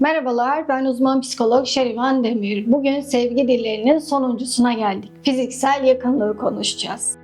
Merhabalar, ben uzman psikolog Şerivan Demir. Bugün sevgi dillerinin sonuncusuna geldik. Fiziksel yakınlığı konuşacağız.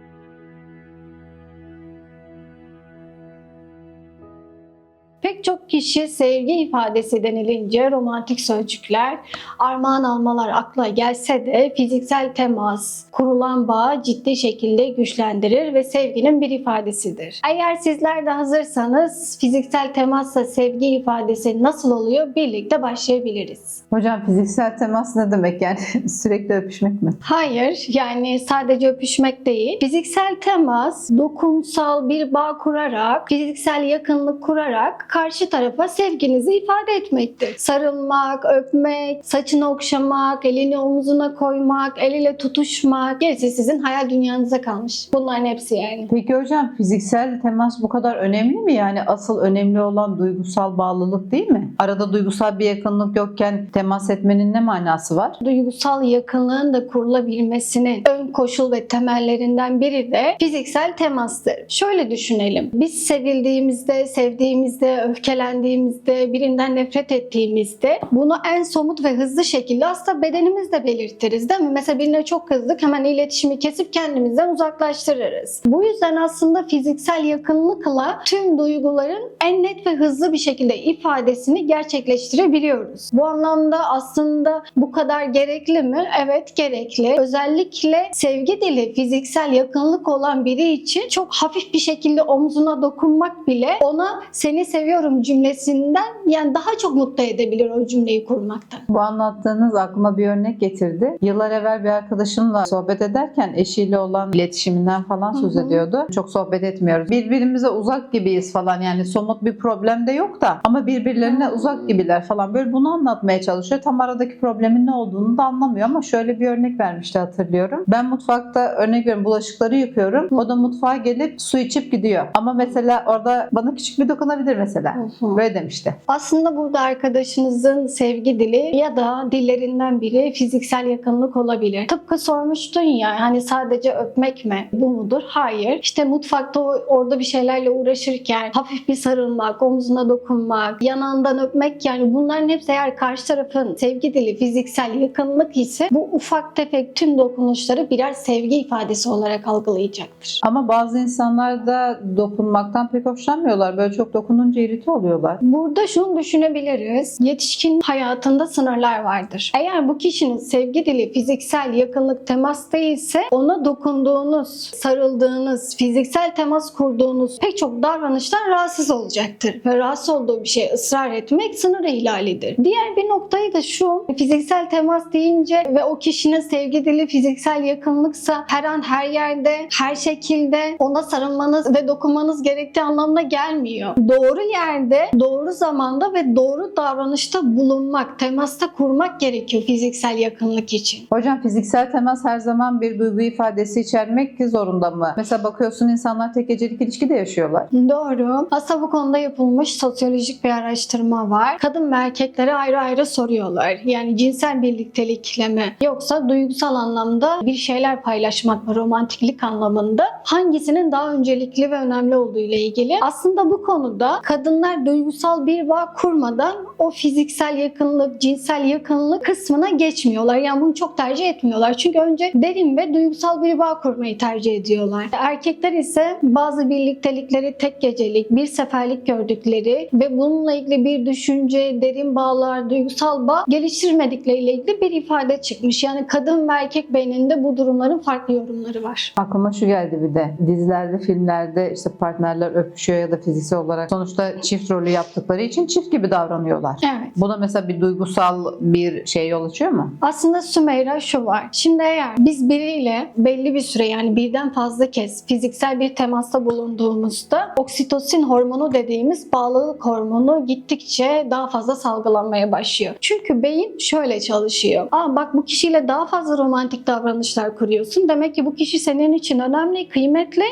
Kişi sevgi ifadesi denilince romantik sözcükler, armağan almalar akla gelse de fiziksel temas, kurulan bağ ciddi şekilde güçlendirir ve sevginin bir ifadesidir. Eğer sizler de hazırsanız fiziksel temasla sevgi ifadesi nasıl oluyor birlikte başlayabiliriz. Hocam fiziksel temas ne demek yani sürekli öpüşmek mi? Hayır, yani sadece öpüşmek değil. Fiziksel temas, dokunsal bir bağ kurarak, fiziksel yakınlık kurarak karşı tarafa sevginizi ifade etmektir. Sarılmak, öpmek, saçını okşamak, elini omuzuna koymak, el ile tutuşmak, gerisi sizin hayal dünyanıza kalmış. Bunların hepsi yani. Peki hocam fiziksel temas bu kadar önemli mi? Yani asıl önemli olan duygusal bağlılık değil mi? Arada duygusal bir yakınlık yokken temas etmenin ne manası var? Duygusal yakınlığın da kurulabilmesinin ön koşul ve temellerinden biri de fiziksel temastır. Şöyle düşünelim. Biz sevildiğimizde, sevdiğimizde, öfkelendiğimizde, birinden nefret ettiğimizde bunu en somut ve hızlı şekilde aslında bedenimizle belirtiriz değil mi? Mesela birine çok kızdık hemen iletişimi kesip kendimizden uzaklaştırırız. Bu yüzden aslında fiziksel yakınlıkla tüm duyguların en net ve hızlı bir şekilde ifadesini gerçekleştirebiliyoruz. Bu anlamda aslında bu kadar gerekli mi? Evet gerekli. Özellikle sevgi dili fiziksel yakınlık olan biri için çok hafif bir şekilde omzuna dokunmak bile ona seni seviyorum cümlesinden yani daha çok mutlu edebilir o cümleyi kurmaktan. Bu anlattığınız aklıma bir örnek getirdi. Yıllar evvel bir arkadaşımla sohbet ederken eşiyle olan iletişiminden falan söz Hı hı. ediyordu. Çok sohbet etmiyoruz. Birbirimize uzak gibiyiz falan yani somut bir problem de yok da ama birbirlerine Hı. uzak gibiler falan. Böyle bunu anlatmaya çalışıyor. Tam aradaki problemin ne olduğunu da anlamıyor ama şöyle bir örnek vermişti hatırlıyorum. Ben mutfakta örnek veriyorum bulaşıkları yıkıyorum. O da mutfağa gelip su içip gidiyor. Ama mesela orada bana küçük bir dokunabilir mesela. Böyle demişti. Aslında burada arkadaşınızın sevgi dili ya da dillerinden biri fiziksel yakınlık olabilir. Tıpkı sormuştun ya hani sadece öpmek mi bu mudur? Hayır. İşte mutfakta orada bir şeylerle uğraşırken hafif bir sarılmak, omzuna dokunmak, yanağından öpmek yani bunların hepsi eğer karşı tarafın sevgi dili fiziksel yakınlık ise bu ufak tefek tüm dokunuşları birer sevgi ifadesi olarak algılayacaktır. Ama bazı insanlar da dokunmaktan pek hoşlanmıyorlar. Böyle çok dokununca irite oluyorlar. Burada şunu düşünebiliriz. Yetişkin hayatında sınırlar vardır. Eğer bu kişinin sevgi dili fiziksel yakınlık temas değilse ona dokunduğunuz, sarıldığınız, fiziksel temas kurduğunuz pek çok davranıştan rahatsız olacaktır. Ve rahatsız olduğu bir şeye ısrar etmek sınır ihlalidir. Diğer bir noktayı da şu. Fiziksel temas deyince ve o kişinin sevgi dili fiziksel yakınlıksa her an her yerde, her şekilde ona sarılmanız ve dokunmanız gerektiği anlamına gelmiyor. Doğru yerde, doğru zamanda ve doğru davranışta bulunmak, temasta kurmak gerekiyor fiziksel yakınlık için. Hocam fiziksel temas her zaman bir duygu ifadesi içermek zorunda mı? Mesela bakıyorsun insanlar tek gecelik ilişki de yaşıyorlar. Doğru. Aslında bu konuda yapılmış sosyolojik bir araştırma var. Kadın ve erkeklere ayrı ayrı soruyorlar. Yani cinsel birliktelikle mi yoksa duygusal anlamda bir şeyler paylaşmak mı romantiklik anlamında hangisinin daha öncelikli ve önemli olduğu ile ilgili. Aslında bu konuda kadınlar duygusal bir bağ kurmadan o fiziksel yakınlık, cinsel yakınlık kısmına geçmiyorlar. Yani bunu çok tercih etmiyorlar. Çünkü önce derin ve duygusal bir bağ kurmayı tercih ediyorlar. Erkekler ise bazı birliktelikleri tek gecelik, bir seferlik gördükleri ve bununla ilgili bir düşünce, derin bağlar, duygusal bağ geliştirmedikleriyle ilgili bir ifade çıkmış. Yani kadın ve erkek beyninde bu durumların farklı yorumları var. Aklıma şu geldi bir de. Dizilerde, filmlerde işte partnerler öpüşüyor ya da fiziksel olarak sonuçta çift rolü yaptıkları için çift gibi davranıyorlar. Evet. Buna mesela bir duygusal bir şey yol açıyor mu? Aslında Sümeyra şu var. Şimdi eğer biz biriyle belli bir süre yani birden fazla kez fiziksel bir temasta bulunduğumuzda oksitosin hormonu dediğimiz bağlılık hormonu gittikçe daha fazla salgılanmaya başlıyor. Çünkü beyin şöyle çalışıyor. Aa bak bu kişiyle daha fazla romantik davranışlar kuruyorsun. Demek ki bu kişi senin için önemli, kıymetli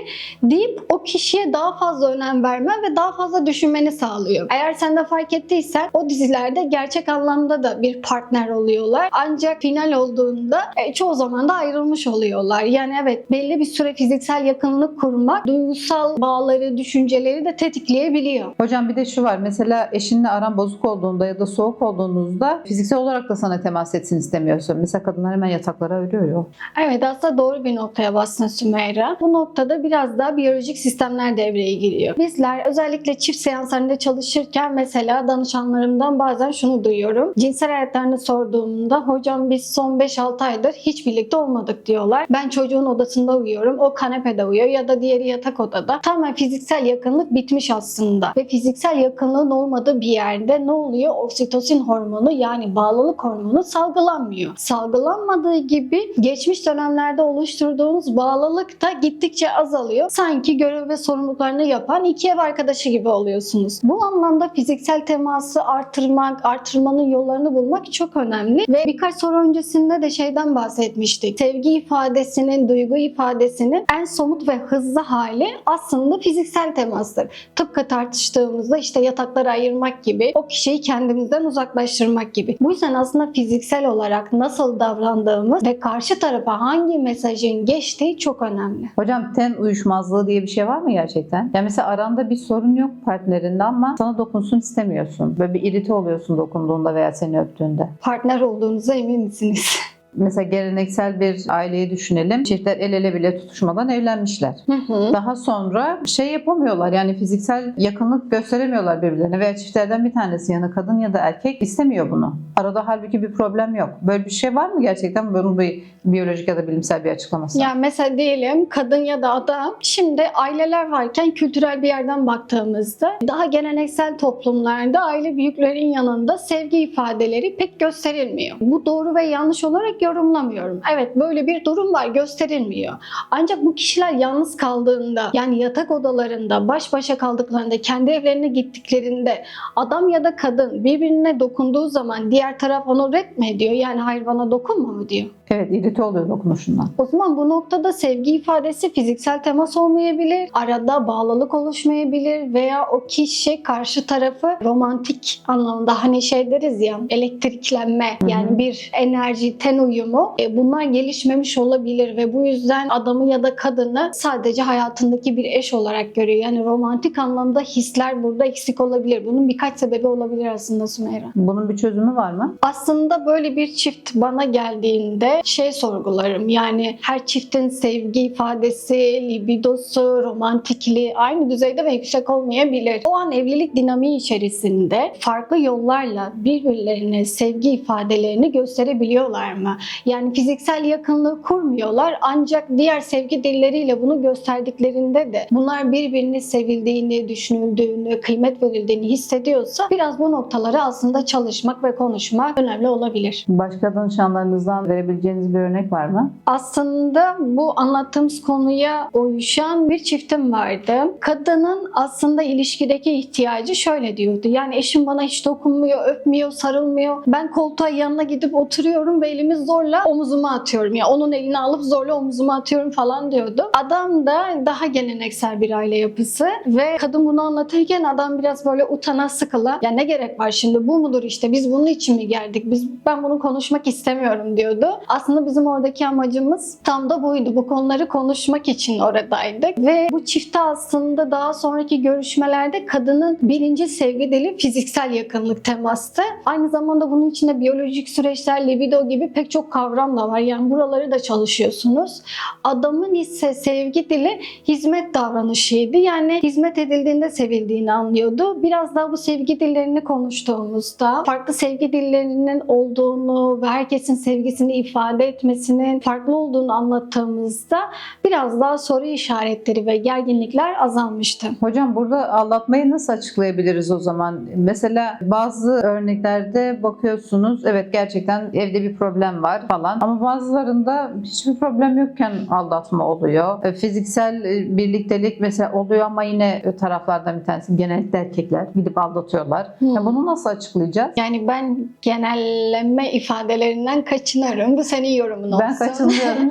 deyip o kişiye daha fazla önem vermen ve daha fazla düşünmeni sağlıyor. Eğer sen de fark ettiysen o dizilerde gerçek anlamda da bir partner oluyorlar. Ancak final olduğunda e, çoğu zaman da ayrılmış oluyorlar. Yani evet belli bir süre fiziksel yakınlık kurmak duygusal bağları, düşünceleri de tetikleyebiliyor. Hocam bir de şu var. Mesela eşinle aran bozuk olduğunda ya da soğuk olduğunuzda fiziksel olarak da sana temas etsin istemiyorsun. Mesela kadınlar hemen yataklara örüyor. Evet aslında doğru bir noktaya bastın Sümeyra. Bu noktada biraz daha biyolojik sistemler devreye giriyor. Bizler özellikle çift seanslarında çalışırken mesela danışanlarımdan bazen şunu duyuyorum. Cinsel hayatlarını sorduğumda hocam biz son 5-6 aydır hiç birlikte olmadık diyorlar. Ben çocuğun odasında uyuyorum. O kanepede uyuyor ya da diğeri yatak odada. Tamamen fiziksel yakınlık bitmiş aslında. Ve fiziksel yakınlığın olmadığı bir yerde ne oluyor? Oksitosin hormonu yani bağlılık hormonu salgılanmıyor. Salgılanmadığı gibi geçmiş dönemlerde oluşturduğunuz bağlılık da gittikçe azalıyor. Sanki görev ve sorumluluklarını yapan iki ev arkadaşı gibi oluyorsunuz. Bu anlamda fiziksel teması artırmak, artırmanın yollarını bulmak çok önemli. Ve birkaç soru öncesinde de şeyden bahsetmiştik. Sevgi ifadesinin, duygu ifadesinin en somut ve hızlı hali aslında fiziksel temastır. Tıpkı tartıştığımızda işte yatakları ayırmak gibi, o kişiyi kendimizden uzaklaştırmak gibi. Bu yüzden aslında fiziksel olarak nasıl davrandığımız ve karşı tarafa hangi mesajın geçtiği çok önemli. Hocam ten uyuşmazlığı diye bir şey var mı gerçekten? Ya mesela aranda bir sorun yok partnerinde ama sana dokunsun istemiyorsun. Böyle bir irite oluyorsun dokunduğunda veya seni öptüğünde. Partner olduğunuza emin misiniz? Mesela geleneksel bir aileyi düşünelim. Çiftler el ele bile tutuşmadan evlenmişler. Hı hı. Daha sonra şey yapamıyorlar yani fiziksel yakınlık gösteremiyorlar birbirlerine veya çiftlerden bir tanesi yani kadın ya da erkek istemiyor bunu. Arada halbuki bir problem yok. Böyle bir şey var mı gerçekten? Bunun bir biyolojik ya da bilimsel bir açıklaması. Ya mesela diyelim kadın ya da adam şimdi aileler varken kültürel bir yerden baktığımızda daha geleneksel toplumlarda aile büyüklerin yanında sevgi ifadeleri pek gösterilmiyor. Bu doğru ve yanlış olarak yorumlamıyorum. Evet böyle bir durum var gösterilmiyor. Ancak bu kişiler yalnız kaldığında yani yatak odalarında baş başa kaldıklarında kendi evlerine gittiklerinde adam ya da kadın birbirine dokunduğu zaman diğer taraf onu red mi ediyor? Yani hayır bana dokunma mı diyor. Evet irite oluyor dokunuşundan. O zaman bu noktada sevgi ifadesi fiziksel temas olmayabilir, arada bağlılık oluşmayabilir veya o kişi karşı tarafı romantik anlamda hani şey deriz ya elektriklenme yani bir enerji ten uyumu e, bunlar gelişmemiş olabilir ve bu yüzden adamı ya da kadını sadece hayatındaki bir eş olarak görüyor. Yani romantik anlamda hisler burada eksik olabilir. Bunun birkaç sebebi olabilir aslında Sümeyra. Bunun bir çözümü var mı? Aslında böyle bir çift bana geldiğinde şey sorgularım. Yani her çiftin sevgi ifadesi, libidosu, romantikliği aynı düzeyde ve yüksek olmayabilir. O an evlilik dinamiği içerisinde farklı yollarla birbirlerine sevgi ifadelerini gösterebiliyorlar mı? Yani fiziksel yakınlığı kurmuyorlar ancak diğer sevgi dilleriyle bunu gösterdiklerinde de bunlar birbirini sevildiğini, düşünüldüğünü, kıymet verildiğini hissediyorsa biraz bu noktaları aslında çalışmak ve konuşmak önemli olabilir. Başka danışanlarınızdan verebileceğiniz bir örnek var mı? Aslında bu anlattığımız konuya uyuşan bir çiftim vardı. Kadının aslında ilişkideki ihtiyacı şöyle diyordu. Yani eşim bana hiç dokunmuyor, öpmüyor, sarılmıyor. Ben koltuğa yanına gidip oturuyorum ve elimi zorla omuzuma atıyorum. Ya onun elini alıp zorla omuzuma atıyorum falan diyordu. Adam da daha geleneksel bir aile yapısı ve kadın bunu anlatırken adam biraz böyle utana sıkıla ya ne gerek var şimdi bu mudur işte biz bunun için mi geldik? Biz ben bunu konuşmak istemiyorum diyordu. Aslında bizim oradaki amacımız tam da buydu. Bu konuları konuşmak için oradaydık ve bu çifte aslında daha sonraki görüşmelerde kadının birinci sevgi dili fiziksel yakınlık temastı. Aynı zamanda bunun içinde biyolojik süreçler, libido gibi pek çok kavram da var. Yani buraları da çalışıyorsunuz. Adamın ise sevgi dili hizmet davranışıydı. Yani hizmet edildiğinde sevildiğini anlıyordu. Biraz daha bu sevgi dillerini konuştuğumuzda farklı sevgi dillerinin olduğunu ve herkesin sevgisini ifade etmesinin farklı olduğunu anlattığımızda biraz daha soru işaretleri ve gerginlikler azalmıştı. Hocam burada aldatmayı nasıl açıklayabiliriz o zaman? Mesela bazı örneklerde bakıyorsunuz evet gerçekten evde bir problem var. Aldatıyorlar falan. Ama bazılarında hiçbir problem yokken aldatma oluyor. E, Fiziksel e, birliktelik mesela oluyor ama yine taraflardan bir tanesi genellikle erkekler gidip aldatıyorlar. Hmm. Ya bunu nasıl açıklayacağız? Yani ben genelleme ifadelerinden kaçınırım. Bu senin yorumun olsun. Ben kaçınıyorum.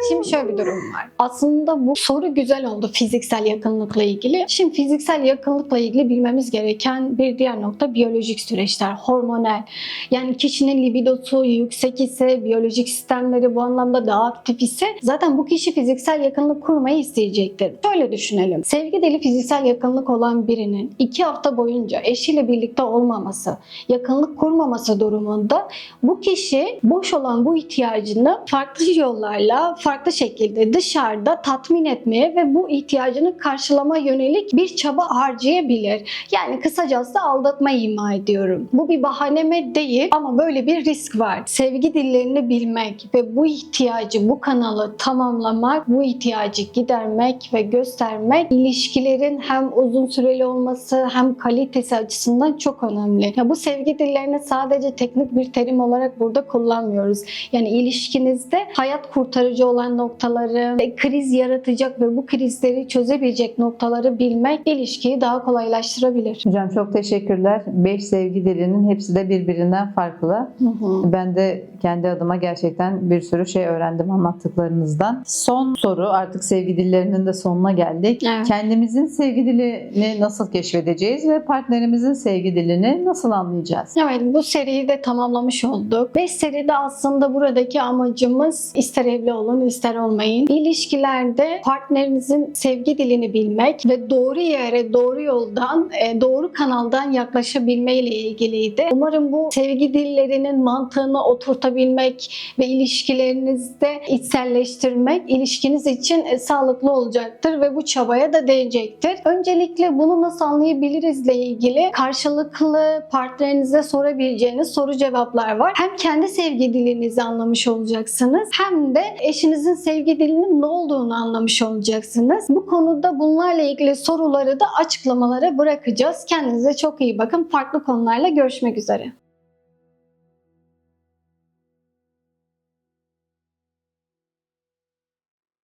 Şimdi şöyle bir durum var. Aslında bu soru güzel oldu fiziksel yakınlıkla ilgili. Şimdi fiziksel yakınlıkla ilgili bilmemiz gereken bir diğer nokta biyolojik süreçler, hormonal. Yani kişinin libidosu yüksek ise, biyolojik sistemleri bu anlamda daha aktif ise zaten bu kişi fiziksel yakınlık kurmayı isteyecektir. Şöyle düşünelim. Sevgi dili fiziksel yakınlık olan birinin iki hafta boyunca eşiyle birlikte olmaması, yakınlık kurmaması durumunda bu kişi boş olan bu ihtiyacını farklı yollarla, farklı şekilde dışarıda tatmin etmeye ve bu ihtiyacını karşılama yönelik bir çaba harcayabilir. Yani kısacası aldatma ima ediyorum. Bu bir bahaneme değil ama böyle bir risk var. Sevgi dillerini bilmek ve bu ihtiyacı, bu kanalı tamamlamak, bu ihtiyacı gidermek ve göstermek ilişkilerin hem uzun süreli olması hem kalitesi açısından çok önemli. Ya bu sevgi dillerini sadece teknik bir terim olarak burada kullanmıyoruz. Yani ilişkinizde hayat kurtarıcı olan noktaları, ve kriz yaratacak ve bu krizleri çözebilecek noktaları bilmek ilişkiyi daha kolaylaştırabilir. Hocam çok teşekkürler. Beş sevgi dilinin hepsi de birbirinden farklı. Hı hı. Ben de kendi adıma gerçekten bir sürü şey öğrendim anlattıklarınızdan. Son soru artık sevgi dillerinin de sonuna geldik. Evet. Kendimizin sevgi dilini nasıl keşfedeceğiz ve partnerimizin sevgi dilini nasıl anlayacağız? Evet bu seriyi de tamamlamış olduk. 5 seride aslında buradaki amacımız ister evli olun ister olmayın. İlişkilerde partnerinizin sevgi dilini bilmek ve doğru yere doğru yoldan e, doğru kanaldan yaklaşabilme ile ilgiliydi. Umarım bu sevgi dillerinin mantığını oturtabilmek ve ilişkilerinizde içselleştirmek ilişkiniz için e, sağlıklı olacaktır ve bu çabaya da değecektir. Öncelikle bunu nasıl anlayabilirizle ilgili karşılıklı partnerinize sorabileceğiniz soru cevaplar var. Hem kendi sevgi dilinizi anlamış olacaksınız hem de eşinizin sevgi dilinin ne olduğunu anlamış olacaksınız. Bu konuda bunlarla ilgili soruları da açıklamalara bırakacağız. Kendinize çok iyi bakın. Farklı konularla görüşmek üzere.